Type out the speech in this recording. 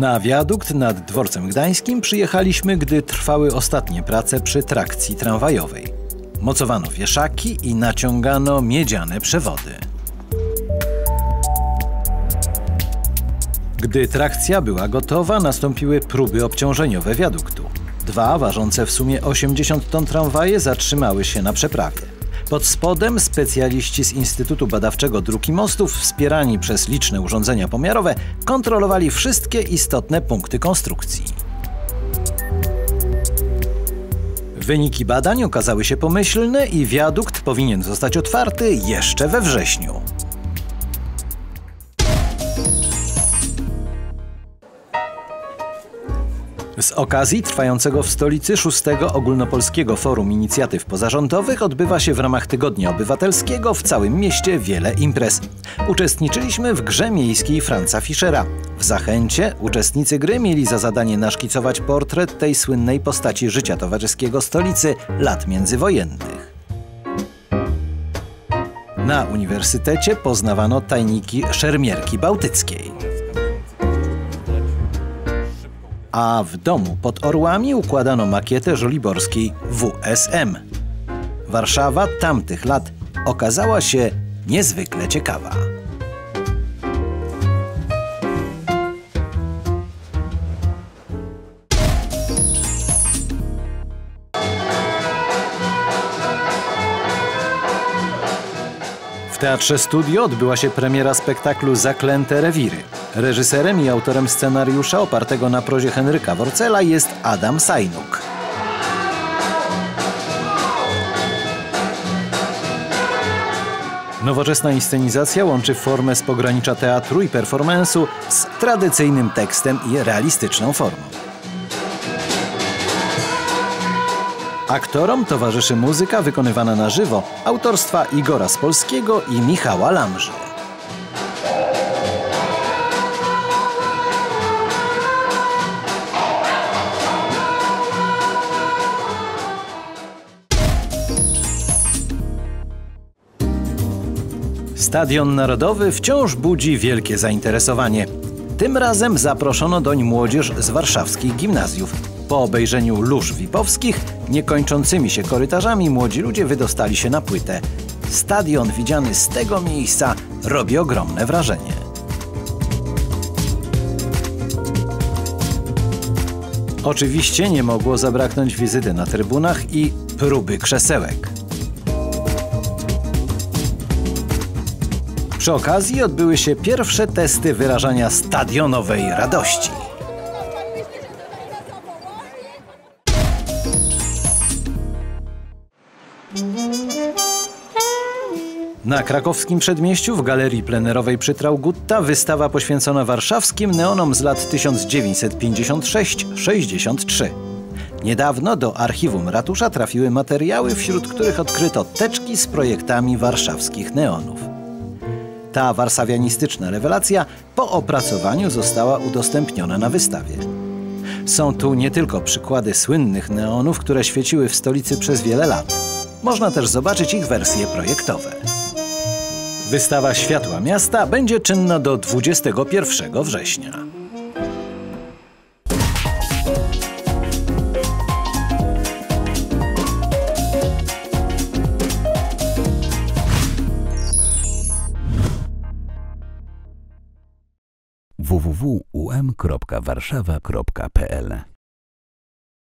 Na wiadukt nad dworcem gdańskim przyjechaliśmy, gdy trwały ostatnie prace przy trakcji tramwajowej. Mocowano wieszaki i naciągano miedziane przewody. Gdy trakcja była gotowa, nastąpiły próby obciążeniowe wiaduktu. Dwa, ważące w sumie 80 ton tramwaje, zatrzymały się na przeprawie. Pod spodem specjaliści z Instytutu Badawczego Dróg i Mostów, wspierani przez liczne urządzenia pomiarowe, kontrolowali wszystkie istotne punkty konstrukcji. Wyniki badań okazały się pomyślne i wiadukt powinien zostać otwarty jeszcze we wrześniu. Z okazji trwającego w stolicy szóstego ogólnopolskiego forum inicjatyw pozarządowych odbywa się w ramach Tygodnia Obywatelskiego w całym mieście wiele imprez. Uczestniczyliśmy w grze miejskiej Franza Fischera. W Zachęcie uczestnicy gry mieli za zadanie naszkicować portret tej słynnej postaci życia towarzyskiego stolicy lat międzywojennych. Na uniwersytecie poznawano tajniki szermierki bałtyckiej a w domu pod Orłami układano makietę żoliborskiej WSM. Warszawa tamtych lat okazała się niezwykle ciekawa. Teatrze Studio odbyła się premiera spektaklu Zaklęte Rewiry. Reżyserem i autorem scenariusza opartego na prozie Henryka Worcela jest Adam Sajnuk. Nowoczesna inscenizacja łączy formę z pogranicza teatru i performance'u z tradycyjnym tekstem i realistyczną formą. Aktorom towarzyszy muzyka wykonywana na żywo autorstwa Igora Spolskiego i Michała Lamży. Stadion Narodowy wciąż budzi wielkie zainteresowanie. Tym razem zaproszono doń młodzież z warszawskich gimnazjów. Po obejrzeniu lóż wipowskich, niekończącymi się korytarzami, młodzi ludzie wydostali się na płytę. Stadion widziany z tego miejsca robi ogromne wrażenie. Oczywiście nie mogło zabraknąć wizyty na trybunach i próby krzesełek. Przy okazji odbyły się pierwsze testy wyrażania stadionowej radości. Na krakowskim przedmieściu w galerii plenerowej przy Traugutta wystawa poświęcona warszawskim neonom z lat 1956-63. Niedawno do archiwum ratusza trafiły materiały, wśród których odkryto teczki z projektami warszawskich neonów. Ta warszawianistyczna rewelacja po opracowaniu została udostępniona na wystawie. Są tu nie tylko przykłady słynnych neonów, które świeciły w stolicy przez wiele lat. Można też zobaczyć ich wersje projektowe. Wystawa Światła Miasta będzie czynna do 21 września. www.um.warszawa.pl